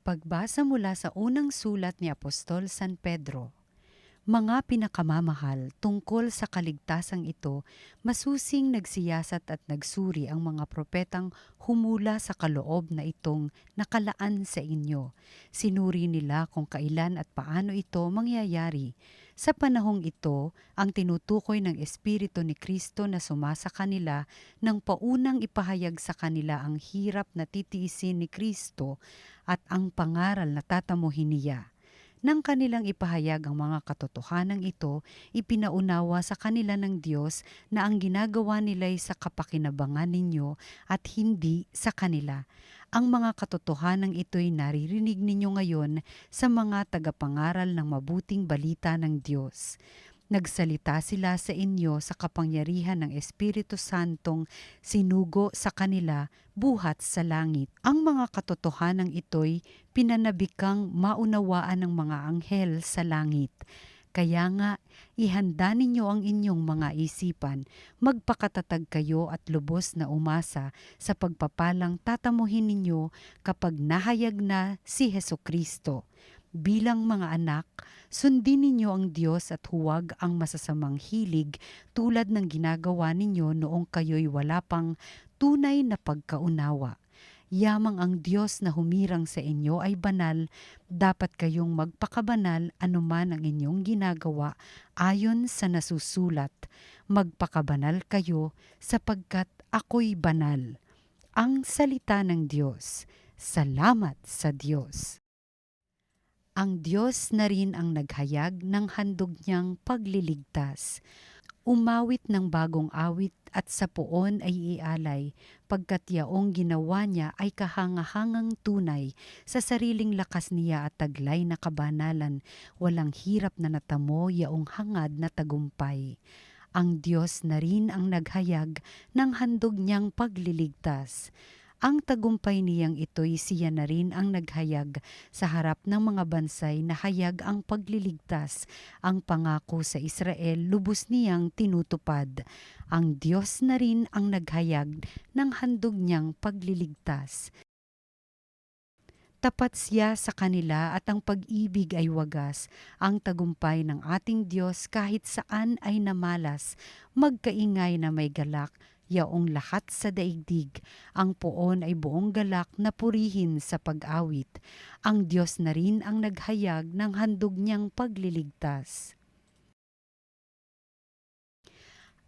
Pagbasa mula sa unang sulat ni Apostol San Pedro. Mga pinakamamahal, tungkol sa kaligtasang ito, masusing nagsiyasat at nagsuri ang mga propetang humula sa kaloob na itong nakalaan sa inyo. Sinuri nila kung kailan at paano ito mangyayari. Sa panahong ito, ang tinutukoy ng Espiritu ni Kristo na sumasa kanila nang paunang ipahayag sa kanila ang hirap na titiisin ni Kristo at ang pangaral na tatamuhin niya. Nang kanilang ipahayag ang mga katotohanan ito, ipinaunawa sa kanila ng Diyos na ang ginagawa nila'y sa kapakinabangan ninyo at hindi sa kanila. Ang mga katotohanan ito'y naririnig ninyo ngayon sa mga tagapangaral ng mabuting balita ng Diyos. Nagsalita sila sa inyo sa kapangyarihan ng Espiritu Santong sinugo sa kanila buhat sa langit. Ang mga katotohanan ito'y pinanabikang maunawaan ng mga anghel sa langit. Kaya nga, ihanda ninyo ang inyong mga isipan, magpakatatag kayo at lubos na umasa sa pagpapalang tatamuhin ninyo kapag nahayag na si Heso Kristo. Bilang mga anak, sundin ninyo ang Diyos at huwag ang masasamang hilig tulad ng ginagawa ninyo noong kayo'y wala pang tunay na pagkaunawa. Yamang ang Diyos na humirang sa inyo ay banal, dapat kayong magpakabanal anuman ang inyong ginagawa ayon sa nasusulat. Magpakabanal kayo sapagkat ako'y banal. Ang salita ng Diyos. Salamat sa Diyos. Ang Diyos na rin ang naghayag ng handog niyang pagliligtas. Umawit ng bagong awit at sa poon ay ialay, pagkat yaong ginawa niya ay kahangahangang tunay, sa sariling lakas niya at taglay na kabanalan, walang hirap na natamo yaong hangad na tagumpay. Ang Diyos na rin ang naghayag ng handog niyang pagliligtas. Ang tagumpay niyang ito'y siya na rin ang naghayag sa harap ng mga bansay na hayag ang pagliligtas. Ang pangako sa Israel lubos niyang tinutupad. Ang Diyos na rin ang naghayag ng handog niyang pagliligtas. Tapat siya sa kanila at ang pag-ibig ay wagas. Ang tagumpay ng ating Diyos kahit saan ay namalas. Magkaingay na may galak, yaong lahat sa daigdig. Ang poon ay buong galak na purihin sa pag-awit. Ang Diyos na rin ang naghayag ng handog niyang pagliligtas.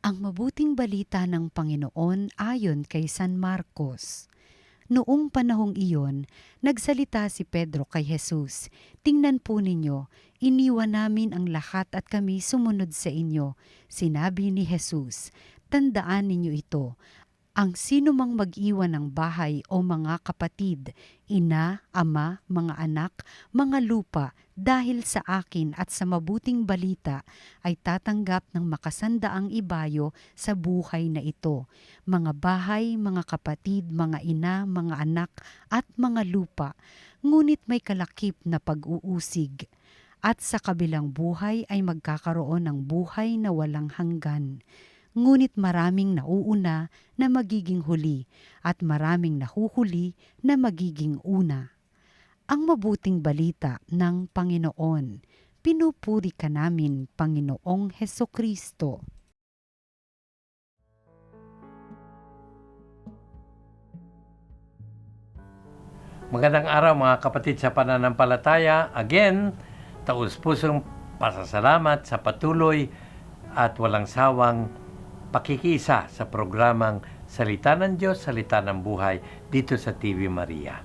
Ang mabuting balita ng Panginoon ayon kay San Marcos. Noong panahong iyon, nagsalita si Pedro kay Jesus, Tingnan po ninyo, iniwan namin ang lahat at kami sumunod sa inyo. Sinabi ni Jesus, Tandaan ninyo ito, ang sino mang mag-iwan ng bahay o mga kapatid, ina, ama, mga anak, mga lupa, dahil sa akin at sa mabuting balita, ay tatanggap ng makasandaang ibayo sa buhay na ito. Mga bahay, mga kapatid, mga ina, mga anak, at mga lupa, ngunit may kalakip na pag-uusig. At sa kabilang buhay ay magkakaroon ng buhay na walang hanggan ngunit maraming nauuna na magiging huli at maraming nahuhuli na magiging una. Ang mabuting balita ng Panginoon, pinupuri ka namin, Panginoong Heso Kristo. Magandang araw mga kapatid sa pananampalataya. Again, taus-pusong pasasalamat sa patuloy at walang sawang pakikisa sa programang Salita ng Diyos, Salita ng Buhay dito sa TV Maria.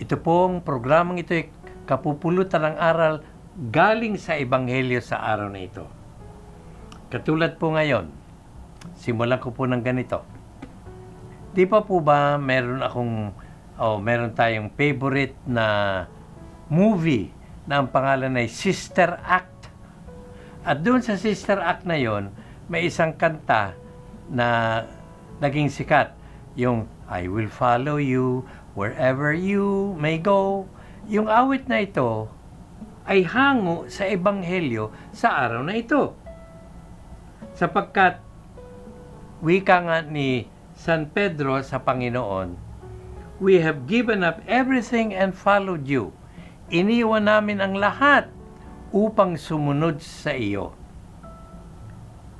Ito pong programang ito ay kapupulutan ng aral galing sa Ebanghelyo sa araw na ito. Katulad po ngayon, simulan ko po ng ganito. Di pa po ba meron akong, oh, meron tayong favorite na movie na ang pangalan ay Sister Act. At doon sa Sister Act na yon, may isang kanta na naging sikat. Yung I will follow you wherever you may go. Yung awit na ito ay hango sa ebanghelyo sa araw na ito. Sapagkat wika nga ni San Pedro sa Panginoon, we have given up everything and followed you. Iniwan namin ang lahat upang sumunod sa iyo.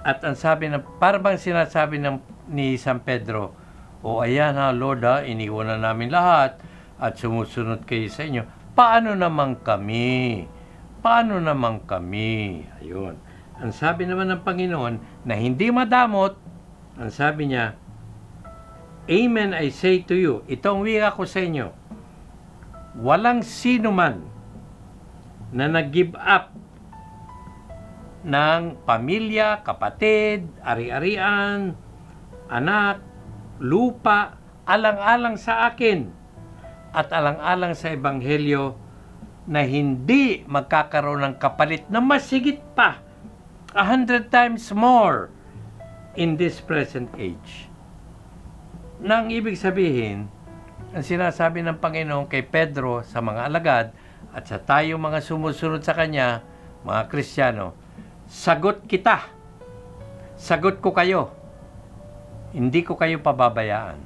At ang sabi ng, parang sinasabi ng, ni San Pedro, O ayan ha, Lord ha, iniwan na namin lahat at sumusunod kayo sa inyo. Paano naman kami? Paano naman kami? Ayun. Ang sabi naman ng Panginoon na hindi madamot, ang sabi niya, Amen I say to you, itong wika ko sa inyo, walang sino man na nag-give up ng pamilya, kapatid, ari-arian, anak, lupa, alang-alang sa akin at alang-alang sa Ebanghelyo na hindi magkakaroon ng kapalit na masigit pa, a hundred times more in this present age. Nang ibig sabihin, ang sinasabi ng Panginoon kay Pedro sa mga alagad at sa tayo mga sumusunod sa Kanya, mga Kristiyano, sagot kita. Sagot ko kayo. Hindi ko kayo pababayaan.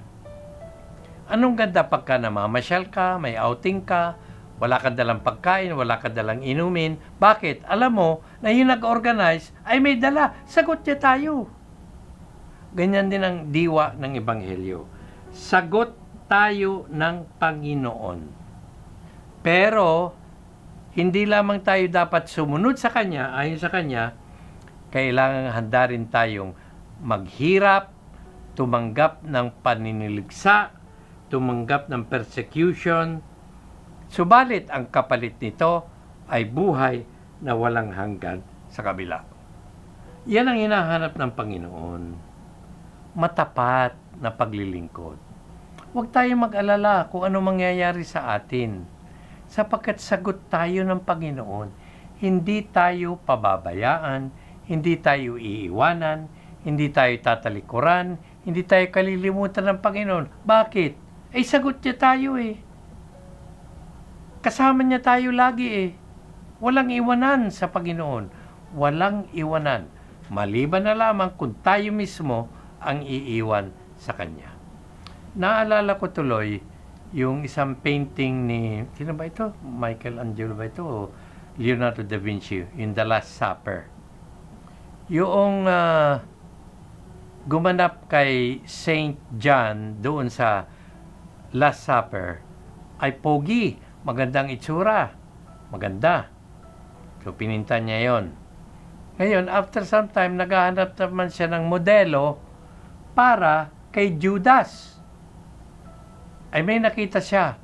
Anong ganda pagka namamasyal ka, may outing ka, wala ka dalang pagkain, wala ka dalang inumin. Bakit? Alam mo na yung nag-organize ay may dala. Sagot niya tayo. Ganyan din ang diwa ng Ebanghelyo. Sagot tayo ng Panginoon. Pero, hindi lamang tayo dapat sumunod sa Kanya, ayon sa Kanya, kailangan handa rin tayong maghirap, tumanggap ng paniniligsa, tumanggap ng persecution. Subalit, ang kapalit nito ay buhay na walang hanggan sa kabila. Yan ang hinahanap ng Panginoon. Matapat na paglilingkod. Huwag tayong mag-alala kung ano mangyayari sa atin. Sapagkat sagot tayo ng Panginoon, hindi tayo pababayaan, hindi tayo iiwanan, hindi tayo tatalikuran, hindi tayo kalilimutan ng Panginoon. Bakit? Ay sagot niya tayo eh. Kasama niya tayo lagi eh. Walang iwanan sa Panginoon. Walang iwanan. Maliban na lamang kung tayo mismo ang iiwan sa Kanya. Naalala ko tuloy yung isang painting ni, sino ba ito? Michelangelo ba ito? O Leonardo da Vinci, yung The Last Supper. Yung ah, gumanap kay Saint John doon sa Last Supper ay pogi, magandang itsura, maganda. So, pininta niya yon. Ngayon, after some time, naghahanap naman siya ng modelo para kay Judas. Ay may nakita siya.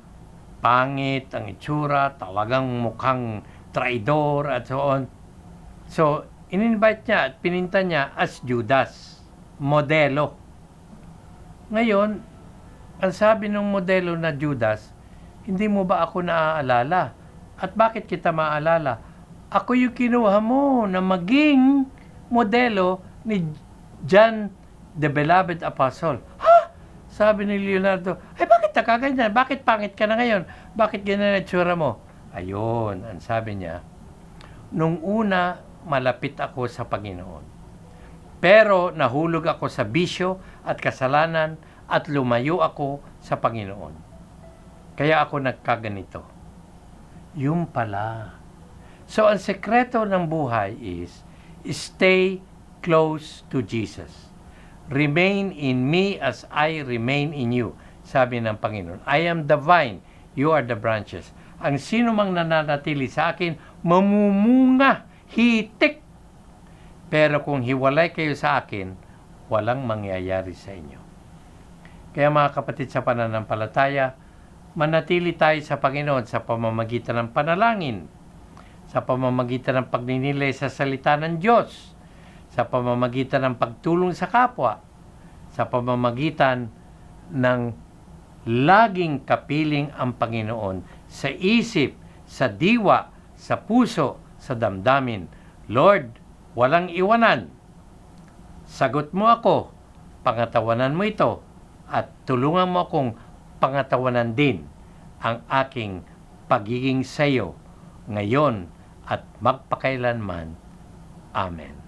Pangit ang itsura, talagang mukhang traidor at so on. So, in-invite niya at pininta niya as Judas, modelo. Ngayon, ang sabi ng modelo na Judas, hindi mo ba ako naaalala? At bakit kita maaalala? Ako yung kinuha mo na maging modelo ni John the Beloved Apostle. Ha? Sabi ni Leonardo, ay bakit nakaganyan? Bakit pangit ka na ngayon? Bakit ganyan ang itsura mo? Ayun, ang sabi niya, nung una, malapit ako sa Panginoon. Pero nahulog ako sa bisyo at kasalanan at lumayo ako sa Panginoon. Kaya ako nagkaganito. Yung pala. So, ang sekreto ng buhay is stay close to Jesus. Remain in me as I remain in you. Sabi ng Panginoon, I am the vine, you are the branches. Ang sino mang nananatili sa akin, mamumunga, hitik. Pero kung hiwalay kayo sa akin, walang mangyayari sa inyo. Kaya mga kapatid sa pananampalataya, manatili tayo sa Panginoon sa pamamagitan ng panalangin, sa pamamagitan ng pagninilay sa salita ng Diyos, sa pamamagitan ng pagtulong sa kapwa, sa pamamagitan ng laging kapiling ang Panginoon sa isip, sa diwa, sa puso, sa damdamin. Lord, walang iwanan. Sagot mo ako, pangatawanan mo ito, at tulungan mo akong pangatawanan din ang aking pagiging sayo ngayon at magpakailanman. Amen.